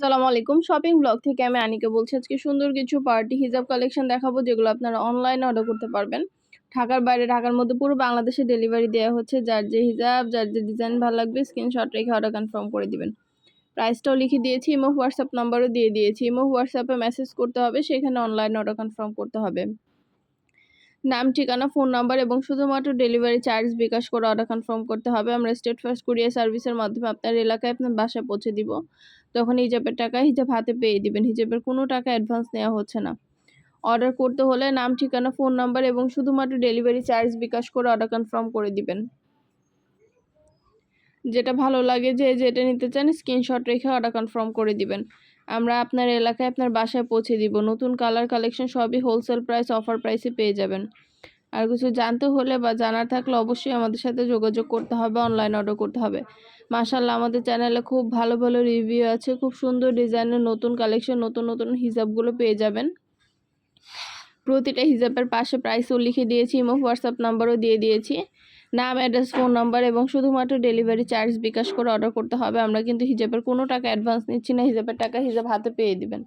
আসসালামু আলাইকুম। Shopping blog থেকে আমি আনিকা বলছি, আজকে সুন্দর কিছু পার্টি হিজাব কালেকশন দেখাবো, যেগুলো আপনারা অনলাইনে অর্ডার করতে পারবেন। ঢাকার বাইরে, ঢাকার মধ্যে পুরো বাংলাদেশে ডেলিভারি দেওয়া হচ্ছে। যার যে হিজাব, যার যে ডিজাইন ভালো লাগবে স্ক্রিনশট রেখে অর্ডার কনফার্ম করে দিবেন। প্রাইসটাও লিখে দিয়েছি ইমো হোয়াটসঅ্যাপ নাম্বারও দিয়ে দিয়েছি। ইমো হোয়াটসঅ্যাপে মেসেজ করতে হবে, সেখানে অনলাইনে অর্ডার কনফার্ম করতে হবে। নাম, ঠিকানা ফোন নাম্বার এবং শুধুমাত্র ডেলিভারি চার্জ বিকাশ করে অর্ডার কনফার্ম করতে হবে। আমরা স্টেট ফার্স্ট কুরিয়ার সার্ভিসের মাধ্যমে আপনার এলাকায় আপনার বাসায় পৌঁছে দিব। তখন হিজাবের টাকা হিজাব হাতে পেয়ে দিবেন। হিজাবের কোনো টাকা অ্যাডভান্স নেওয়া হচ্ছে না। অর্ডার করতে হলে নাম, ঠিকানা ফোন নাম্বার এবং শুধুমাত্র ডেলিভারি চার্জ বিকাশ করে অর্ডার কনফার্ম করে দিবেন। যেটা ভালো লাগে যে, যেটা নিতে চান স্ক্রিনশট রেখে অর্ডার কনফার্ম করে দিবেন। আমরা আপনার এলাকায় আপনার বাসায় পৌঁছে দিব। নতুন কালার কালেকশন সবই হোলসেল প্রাইস অফার প্রাইসে পেয়ে যাবেন। আর কিছু জানতে হলে বা জানার থাকলে অবশ্যই আমাদের সাথে যোগাযোগ করতে হবে অনলাইন অর্ডার করতে হবে। মাশাল্লাহ আমাদের চ্যানেলে খুব ভালো ভালো রিভিউ আছে। খুব সুন্দর ডিজাইনের নতুন কালেকশন নতুন নতুন হিসাবগুলো পেয়ে যাবেন। প্রতিটা হিসাবের পাশে প্রাইসও লিখে দিয়েছি ইমো হোয়াটসঅ্যাপ নাম্বারও দিয়ে দিয়েছি। নাম অ্যাড্রেস ফোন নাম্বার এবং শুধুমাত্র ডেলিভারি চার্জ বিকাশ করে অর্ডার করতে হবে। আমরা কিন্তু হিজাবের কোনো টাকা অ্যাডভান্স নিচ্ছি না, হিজাবের টাকা হিজাব হাতে পেয়ে দিবেন।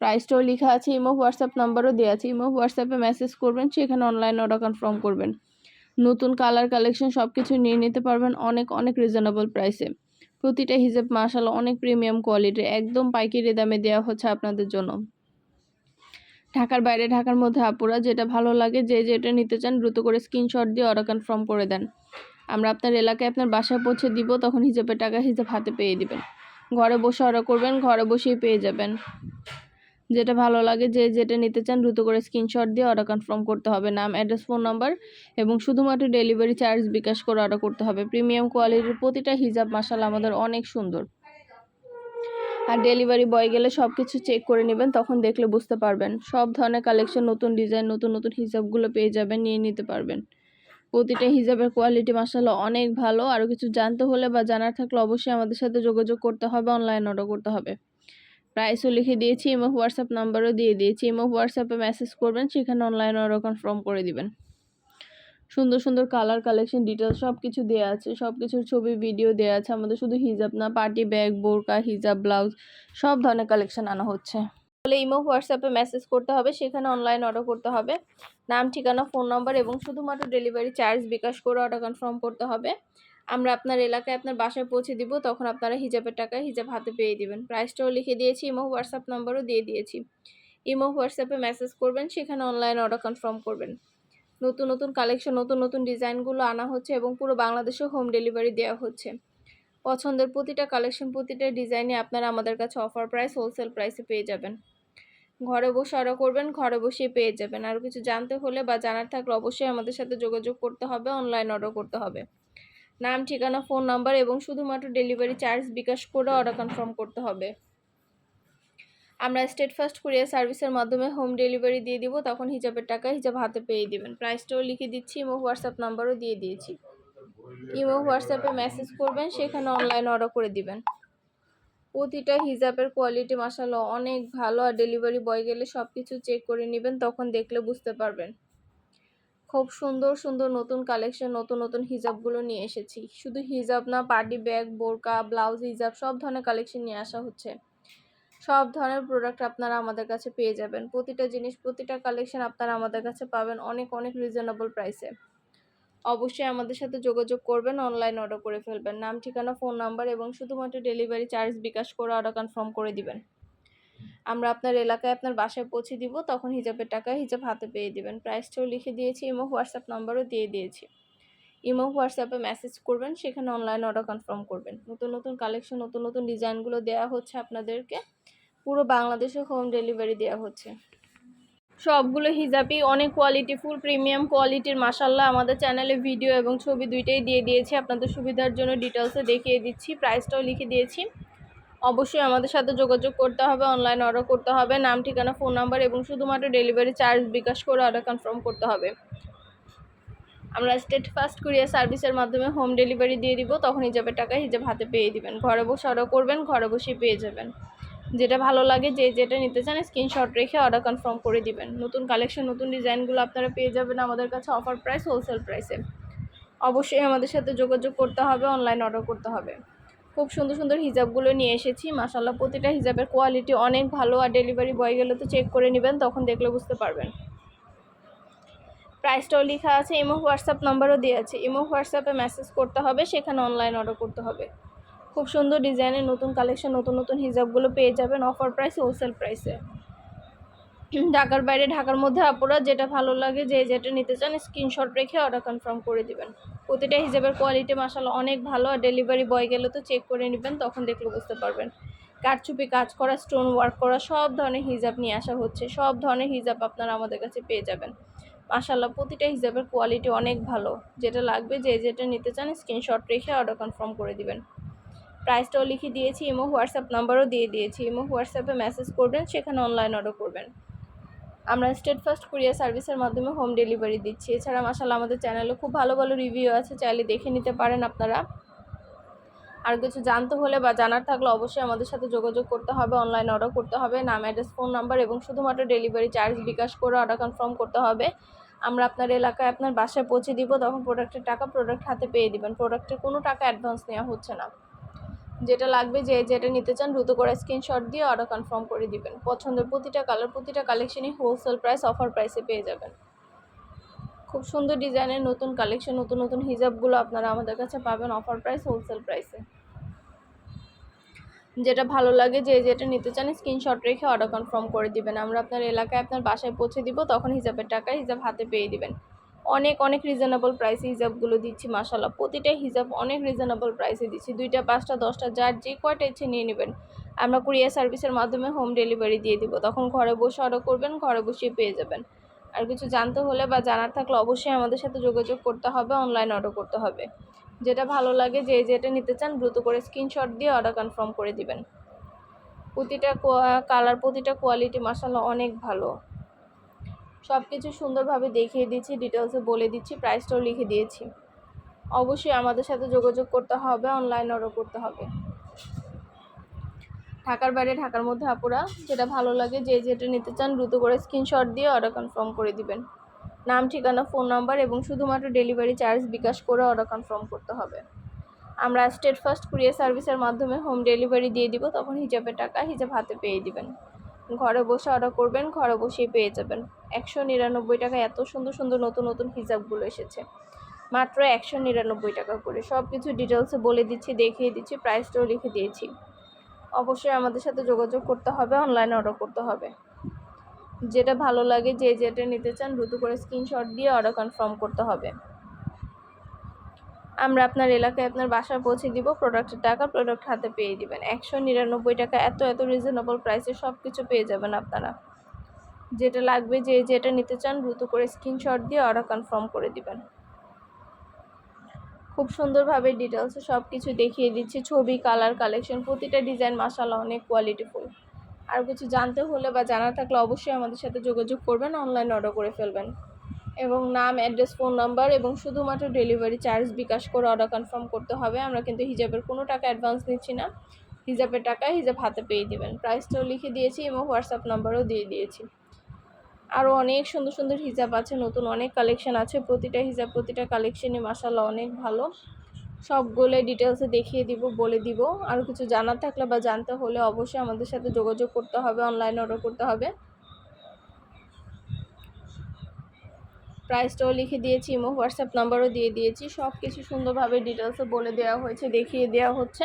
প্রাইসটাও লেখা আছে ইমো হোয়াটসঅ্যাপ নাম্বারও দেওয়া আছে। ইমো হোয়াটসঅ্যাপে মেসেজ করবেন, সেখানে অনলাইন অর্ডার কনফার্ম করবেন। নতুন কালার কালেকশন সব কিছু নিয়ে নিতে পারবেন অনেক অনেক রিজনেবল প্রাইসে প্রতিটা হিজাব মাসাল অনেক প্রিমিয়াম কোয়ালিটির একদম পাইকারি দামে দেওয়া হচ্ছে আপনাদের জন্য। ঢাকার বাইরে, ঢাকার মধ্যে আপুরা যেটা ভালো লাগে, যে যেটা নিতে চান দ্রুত করে স্ক্রিনশট দিয়ে অর্ডার কনফার্ম করে দেন। আমরা আপনার এলাকায় আপনার বাসায় পৌঁছে দিব, তখন হিসাবের টাকা হিসাব হাতে পেয়ে দিবেন। ঘরে বসে অর্ডার করবেন, ঘরে বসেই পেয়ে যাবেন। যেটা ভালো লাগে যে যেটা নিতে চান দ্রুত করে স্ক্রিনশট দিয়ে অর্ডার কনফার্ম করতে হবে। নাম অ্যাড্রেস ফোন নাম্বার এবং শুধুমাত্র ডেলিভারি চার্জ বিকাশ করে অর্ডার করতে হবে। প্রিমিয়াম কোয়ালিটির প্রতিটা হিজাব মাসাল আমাদের অনেক সুন্দর। আর ডেলিভারি বয় গেলে সব কিছু চেক করে নেবেন, তখন দেখলে বুঝতে পারবেন। সব ধরনের কালেকশন নতুন ডিজাইন নতুন নতুন হিসাবগুলো পেয়ে যাবেন, নিয়ে নিতে পারবেন। প্রতিটা হিসাবের কোয়ালিটি মাসাল্লাহ অনেক ভালো। আরও কিছু জানতে হলে বা জানার থাকলে অবশ্যই আমাদের সাথে যোগাযোগ করতে হবে অনলাইন অর্ডার করতে হবে। প্রাইসও লিখে দিয়েছি ইমো হোয়াটসঅ্যাপ নাম্বারও দিয়ে দিয়েছি। ইমো হোয়াটসঅ্যাপে মেসেজ করবেন, সেখানে অনলাইন অর্ডার কনফার্ম করে দিবেন। সুন্দর সুন্দর কালার কালেকশন ডিটেলস সব কিছু দেওয়া আছে সব কিছুর ছবি ভিডিও দেওয়া আছে। আমাদের শুধু হিজাব না পার্টি ব্যাগ বোরকা, হিজাব ব্লাউজ সব ধরনের কালেকশন আনা হচ্ছে। তাহলে ইমো হোয়াটসঅ্যাপে মেসেজ করতে হবে, সেখানে অনলাইন অর্ডার করতে হবে। নাম, ঠিকানা ফোন নাম্বার এবং শুধুমাত্র ডেলিভারি চার্জ বিকাশ করে অর্ডার কনফার্ম করতে হবে। আমরা আপনার এলাকায় আপনার বাসায় পৌঁছে দিব, তখন আপনারা হিজাবের টাকা হিজাব হাতে পেয়ে দিবেন। প্রাইসটাও লিখে দিয়েছি, ইমো, হোয়াটসঅ্যাপ নাম্বারও দিয়ে দিয়েছি। ইমো, হোয়াটসঅ্যাপে মেসেজ করবেন, সেখানে অনলাইন অর্ডার কনফার্ম করবেন। নতুন নতুন কালেকশন, নতুন নতুন ডিজাইনগুলো আনা হচ্ছে এবং পুরো বাংলাদেশে হোম ডেলিভারি দেওয়া হচ্ছে। পছন্দের প্রতিটা কালেকশন, প্রতিটা ডিজাইনে আপনারা আমাদের কাছে অফার প্রাইস, হোলসেল প্রাইসে পেয়ে যাবেন। ঘরে বসে অর্ডার করবেন, ঘরে বসেই পেয়ে যাবেন। আর কিছু জানতে হলে বা জানার থাকলে অবশ্যই আমাদের সাথে যোগাযোগ করতে হবে, অনলাইন অর্ডার করতে হবে। নাম, ঠিকানা, ফোন নাম্বার এবং শুধুমাত্র ডেলিভারি চার্জ বিকাশ করে অর্ডার কনফার্ম করতে হবে। আমরা স্টেট ফার্স্ট কুরিয়ার সার্ভিসের মাধ্যমে হোম ডেলিভারি দিয়ে দিব, তখন হিজাবের টাকা হিজাব হাতে পেয়ে দিবেন। প্রাইসটাও লিখে দিচ্ছি ইমো হোয়াটসঅ্যাপ নাম্বারও দিয়ে দিয়েছি। ইমো হোয়াটসঅ্যাপে মেসেজ করবেন, সেখানে অনলাইন অর্ডার করে দিবেন। প্রতিটা হিজাবের কোয়ালিটি মাসালো অনেক ভালো, আর ডেলিভারি বয় গেলে সব কিছু চেক করে নেবেন, তখন দেখলে বুঝতে পারবেন। খুব সুন্দর সুন্দর নতুন কালেকশন নতুন নতুন হিজাবগুলো নিয়ে এসেছি। শুধু হিজাব না পার্টি ব্যাগ বোরকা ব্লাউজ হিজাব, সব ধরনের কালেকশন নিয়ে আসা হচ্ছে। সব ধরনের প্রোডাক্ট আপনারা আমাদের কাছে পেয়ে যাবেন। প্রতিটা জিনিস, প্রতিটা কালেকশন আপনারা আমাদের কাছে পাবেন অনেক অনেক রিজনেবল প্রাইসে অবশ্যই আমাদের সাথে যোগাযোগ করবেন অনলাইন অর্ডার করে ফেলবেন। নাম, ঠিকানা ফোন নাম্বার এবং শুধুমাত্র ডেলিভারি চার্জ বিকাশ করে অর্ডার কনফার্ম করে দিবেন। আমরা আপনার এলাকায় আপনার বাসায় পৌঁছে দিব, তখন হিজাবের টাকা হিজাব হাতে পেয়ে দেবেন। প্রাইসটাও লিখে দিয়েছি ইমো হোয়াটসঅ্যাপ নাম্বারও দিয়ে দিয়েছি। ইমো হোয়াটসঅ্যাপে মেসেজ করবেন, সেখানে অনলাইন অর্ডার কনফার্ম করবেন। নতুন নতুন কালেকশন নতুন নতুন ডিজাইনগুলো দেওয়া হচ্ছে আপনাদেরকে। পুরো বাংলাদেশে হোম ডেলিভারি দেওয়া হচ্ছে। সবগুলো হিজাবই অনেক কোয়ালিটি ফুল প্রিমিয়াম কোয়ালিটির মাসাল্লাহ আমাদের চ্যানেলে ভিডিও এবং ছবি দুইটাই দিয়ে দিয়েছি। আপনাদের সুবিধার জন্য ডিটেলসে দেখিয়ে দিচ্ছি প্রাইসটাও লিখে দিয়েছি। অবশ্যই আমাদের সাথে যোগাযোগ করতে হবে অনলাইন অর্ডার করতে হবে। নাম, ঠিকানা ফোন নাম্বার এবং শুধুমাত্র ডেলিভারি চার্জ বিকাশ করে অর্ডার কনফার্ম করতে হবে। আমরা স্টেট ফার্স্ট কুরিয়ার সার্ভিসের মাধ্যমে হোম ডেলিভারি দিয়ে দিব তখন হিজাবের টাকা হিজাব হাতে পেয়ে দিবেন। ঘরে বসে অর্ডার করবেন, ঘরে বসেই পেয়ে যাবেন। যেটা ভালো লাগে, যে যেটা নিতে চান স্ক্রিনশট রেখে অর্ডার কনফার্ম করে দিবেন। নতুন কালেকশন নতুন ডিজাইনগুলো আপনারা পেয়ে যাবেন আমাদের কাছে অফার প্রাইস হোলসেল প্রাইসে অবশ্যই আমাদের সাথে যোগাযোগ করতে হবে অনলাইন অর্ডার করতে হবে। খুব সুন্দর সুন্দর হিজাবগুলো নিয়ে এসেছি। মাসাল্লাহ প্রতিটা হিজাবের কোয়ালিটি অনেক ভালো আর ডেলিভারি বয় গেলে তো চেক করে নেবেন, তখন দেখলে বুঝতে পারবেন। প্রাইসটাও লেখা আছে ইমো হোয়াটসঅ্যাপ নাম্বারও দেওয়া আছে। ইমো হোয়াটসঅ্যাপে মেসেজ করতে হবে, সেখানে অনলাইন অর্ডার করতে হবে। খুব সুন্দর ডিজাইনের নতুন কালেকশন নতুন নতুন হিজাবগুলো পেয়ে যাবেন অফার প্রাইসে হোলসেল প্রাইসে ঢাকার বাইরে, ঢাকার মধ্যে আপুরা যেটা ভালো লাগে, যে যেটা নিতে চান স্ক্রিনশট রেখে অর্ডার কনফার্ম করে দিবেন। প্রতিটা হিজাবের কোয়ালিটি মাসাল্লাহ অনেক ভালো, আর ডেলিভারি বয় গেলে তো চেক করে নেবেন, তখন দেখলে বুঝতে পারবেন। কারচুপি কাজ করা স্টোন ওয়ার্ক করা, সব ধরনের হিজাব নিয়ে আসা হচ্ছে, সব ধরনের হিজাব আপনারা আমাদের কাছে পেয়ে যাবেন। মাসাল্লাহ প্রতিটা হিজাবের কোয়ালিটি অনেক ভালো, যেটা লাগবে, যে যেটা নিতে চান স্ক্রিনশট রেখে অর্ডার কনফার্ম করে দিবেন। প্রাইসটাও লিখে দিয়েছি ইমো হোয়াটসঅ্যাপ নাম্বারও দিয়ে দিয়েছি ইমো হোয়াটসঅ্যাপে মেসেজ করবেন, সেখানে অনলাইন অর্ডার করবেন। আমরা স্টেট ফার্স্ট কুরিয়ার সার্ভিসের মাধ্যমে হোম ডেলিভারি দিচ্ছি। এছাড়া মাসাল্লাহ আমাদের চ্যানেলে খুব ভালো ভালো রিভিউ আছে, চাইলে দেখে নিতে পারেন আপনারা। আর কিছু জানতে হলে বা জানার থাকলে অবশ্যই আমাদের সাথে যোগাযোগ করতে হবে অনলাইন অর্ডার করতে হবে, নাম অ্যাড্রেস ফোন নাম্বার এবং শুধুমাত্র ডেলিভারি চার্জ বিকাশ করে অর্ডার কনফার্ম করতে হবে। আমরা আপনার এলাকায় আপনার বাসায় পৌঁছে দিব, তখন প্রোডাক্টের টাকা প্রোডাক্ট হাতে পেয়ে দিবেন। প্রোডাক্টের কোনো টাকা অ্যাডভান্স নেওয়া হচ্ছে না। যেটা লাগবে যে যেটা নিতে চান দ্রুত করে স্ক্রিনশট দিয়ে অর্ডার কনফার্ম করে দিবেন। পছন্দের প্রতিটা কালার প্রতিটা কালেকশনই হোলসেল প্রাইস অফার প্রাইসে পেয়ে যাবেন। খুব সুন্দর ডিজাইনের নতুন কালেকশন নতুন নতুন হিজাবগুলো আপনারা আমাদের কাছে পাবেন অফার প্রাইস হোলসেল প্রাইসে যেটা ভালো লাগে যে যেটা নিতে চান স্ক্রিনশট রেখে অর্ডার কনফার্ম করে দিবেন। আমরা আপনার এলাকায় আপনার বাসায় পৌঁছে দিব, তখন হিসাবের টাকা হিসাব হাতে পেয়ে দিবেন। অনেক অনেক রিজনেবল প্রাইসে হিজাবগুলো দিচ্ছি মাসাল্লাহ প্রতিটা হিজাব অনেক রিজনেবল প্রাইসে দিচ্ছি। দুইটা, পাঁচটা, দশটা, যার যে কয়টা ইচ্ছে নিয়ে নেবেন। আমরা কুরিয়ার সার্ভিসের মাধ্যমে হোম ডেলিভারি দিয়ে দিব। তখন ঘরে বসে অর্ডার করবেন, ঘরে বসেই পেয়ে যাবেন। আর কিছু জানতে হলে বা জানার থাকলে অবশ্যই আমাদের সাথে যোগাযোগ করতে হবে অনলাইন অর্ডার করতে হবে। যেটা ভালো লাগে, যে যেটা নিতে চান, দ্রুত করে স্ক্রিনশট দিয়ে অর্ডার কনফার্ম করে দিবেন। প্রতিটা কালার প্রতিটা কোয়ালিটি মাসাল্লাহ অনেক ভালো। সব কিছু সুন্দরভাবে দেখিয়ে দিচ্ছি ডিটেলসে বলে দিচ্ছি প্রাইসটাও লিখে দিয়েছি। অবশ্যই আমাদের সাথে যোগাযোগ করতে হবে অনলাইন অর্ডার করতে হবে। ঢাকার বাইরে, ঢাকার মধ্যে আপুরা, যেটা ভালো লাগে, যে যেটা নিতে চান দ্রুত করে স্ক্রিনশট দিয়ে অর্ডার কনফার্ম করে দিবেন। নাম, ঠিকানা ফোন নাম্বার এবং শুধুমাত্র ডেলিভারি চার্জ বিকাশ করে অর্ডার কনফার্ম করতে হবে। আমরা স্টেট ফার্স্ট কুরিয়ার সার্ভিসের মাধ্যমে হোম ডেলিভারি দিয়ে দিব, তখন হিজাবের টাকা হিজাব হাতে পেয়ে দিবেন। ঘরে বসে অর্ডার করবেন, ঘরে বসেই পেয়ে যাবেন। একশো নিরানব্বই টাকা এত সুন্দর সুন্দর নতুন নতুন হিজাবগুলো এসেছে। মাত্র একশো নিরানব্বই টাকা করে। সব কিছু ডিটেলসে বলে দিচ্ছি, দেখিয়ে দিচ্ছি প্রাইসটাও লিখে দিয়েছি। অবশ্যই আমাদের সাথে যোগাযোগ করতে হবে অনলাইনে অর্ডার করতে হবে। যেটা ভালো লাগে, যে যেটা নিতে চান, দ্রুত করে স্ক্রিনশট দিয়ে অর্ডার কনফার্ম করতে হবে। আমরা আপনার এলাকায় আপনার বাসায় পৌঁছে দিব প্রোডাক্টের টাকা প্রোডাক্ট হাতে পেয়ে দিবেন। একশো নিরানব্বই টাকা এত এত রিজনেবল প্রাইসে সব কিছু পেয়ে যাবেন আপনারা। যেটা লাগবে, যে যেটা নিতে চান, দ্রুত করে স্ক্রিনশট দিয়ে অর্ডার কনফার্ম করে দিবেন। খুব সুন্দরভাবে ডিটেলসে সব কিছু দেখিয়ে দিচ্ছি। ছবি কালার কালেকশন প্রতিটা ডিজাইন মাসাল্লাহ অনেক কোয়ালিটিফুল আর কিছু জানতে হলে বা জানা থাকলে অবশ্যই আমাদের সাথে যোগাযোগ করবেন অনলাইন অর্ডার করে ফেলবেন। এবং নাম, অ্যাড্রেস, ফোন নাম্বার এবং শুধুমাত্র ডেলিভারি চার্জ বিকাশ করে অর্ডার কনফার্ম করতে হবে। আমরা কিন্তু হিজাবের কোনো টাকা অ্যাডভান্স নিচ্ছি না। হিজাবের টাকা হিজাব হাতে পেয়ে দেবেন। প্রাইসটাও লিখে দিয়েছি এবং হোয়াটসঅ্যাপ নাম্বারও দিয়ে দিয়েছি। আরও অনেক সুন্দর সুন্দর হিজাব আছে, নতুন অনেক কালেকশন আছে। প্রতিটা হিজাব, প্রতিটা কালেকশনই মাসাল্লাহ অনেক ভালো। সবগুলো ডিটেলসে দেখিয়ে দিব, বলে দিব। আর কিছু জানার থাকলে বা জানতে হলে অবশ্যই আমাদের সাথে যোগাযোগ করতে হবে অনলাইনে অর্ডার করতে হবে। প্রাইসটাও লিখে দিয়েছি ইমো হোয়াটসঅ্যাপ নাম্বারও দিয়ে দিয়েছি সব কিছু সুন্দরভাবে ডিটেলসে বলে দেওয়া হয়েছে, দেখিয়ে দেওয়া হচ্ছে।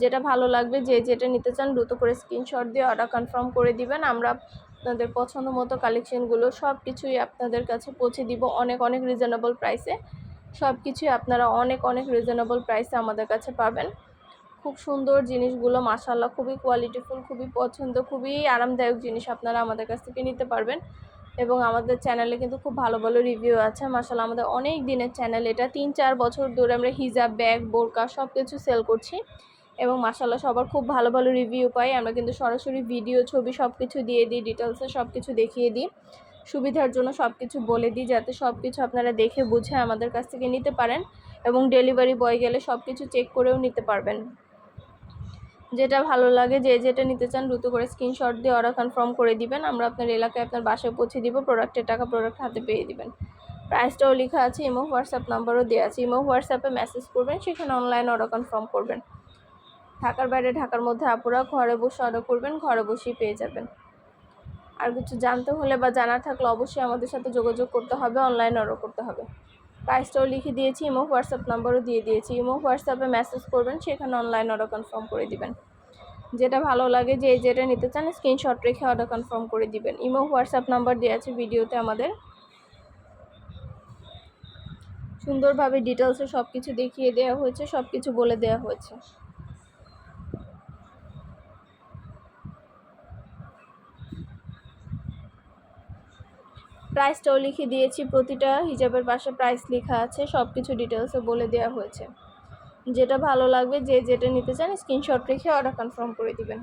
যেটা ভালো লাগবে যে যেটা নিতে চান দ্রুত করে স্ক্রিনশট দিয়ে অর্ডার কনফার্ম করে দিবেন। আমরা আপনাদের পছন্দ মতো কালেকশনগুলো সব কিছুই আপনাদের কাছে পৌঁছে দিব অনেক অনেক রিজনেবল প্রাইসে সব কিছুই আপনারা অনেক অনেক রিজনেবল প্রাইসে আমাদের কাছে পাবেন। খুব সুন্দর জিনিসগুলো মাসাল্লাহ খুবই কোয়ালিটিফুল খুবই পছন্দ, খুবই আরামদায়ক জিনিস আপনারা আমাদের কাছ থেকে নিতে পারবেন। এবং আমাদের চ্যানেলে কিন্তু খুব ভালো ভালো রিভিউ আছে। মাসাল্লাহ আমাদের অনেক দিনের চ্যানেল এটা। তিন, চার বছর ধরে আমরা হিজাব, ব্যাগ, বোরকা সব কিছু সেল করছি এবং মাসাল্লাহ সবার খুব ভালো ভালো রিভিউ পাই। আমরা কিন্তু সরাসরি ভিডিও ছবি সব কিছু দিয়ে দিই ডিটেলসে সব কিছু দেখিয়ে দিই। সুবিধার জন্য সব কিছু বলে দিই যাতে সব কিছু আপনারা দেখে বুঝে আমাদের কাছ থেকে নিতে পারেন এবং ডেলিভারি বয় গেলে সব কিছু চেক করেও নিতে পারবেন। যেটা ভালো লাগে, যে যেটা নিতে চান দ্রুত করে স্ক্রিনশট দিয়ে অর্ডার কনফার্ম করে দিবেন। আমরা আপনার এলাকায় আপনার বাসায় পৌঁছে দিব প্রোডাক্টের টাকা প্রোডাক্ট হাতে পেয়ে দিবেন। প্রাইসটাও লেখা আছে ইমো হোয়াটসঅ্যাপ নাম্বারও দেওয়া আছে। ইমো হোয়াটসঅ্যাপে মেসেজ করবেন, সেখানে অনলাইন অর্ডার কনফার্ম করবেন। ঢাকার বাইরে, ঢাকার মধ্যে আপুরা ঘরে বসে অর্ডার করবেন, ঘরে বসেই পেয়ে যাবেন। আর কিছু জানতে হলে বা জানার থাকলে অবশ্যই আমাদের সাথে যোগাযোগ করতে হবে অনলাইন অর্ডার করতে হবে। প্রাইসটাও লিখে দিয়েছি ইমো হোয়াটসঅ্যাপ নাম্বারও দিয়ে দিয়েছি। ইমো হোয়াটসঅ্যাপে মেসেজ করবেন, সেখানে অনলাইন অর্ডার কনফার্ম করে দিবেন। যেটা ভালো লাগে, যে যেটা নিতে চান স্ক্রিনশট রেখে অর্ডার কনফার্ম করে দিবেন। ইমো হোয়াটসঅ্যাপ নাম্বার দেওয়া আছে ভিডিওতে আমাদের। সুন্দরভাবে ডিটেলসে সব কিছু দেখিয়ে দেওয়া হয়েছে সব কিছু বলে দেওয়া হয়েছে। প্রাইসটাও লিখে দিয়েছি, প্রতিটা হিজাবের পাশে প্রাইস লেখা আছে সব কিছু ডিটেলসে বলে দেওয়া হয়েছে। যেটা ভালো লাগবে, যে যেটা নিতে চান স্ক্রিনশট রেখে অর্ডার কনফার্ম করে দিবেন।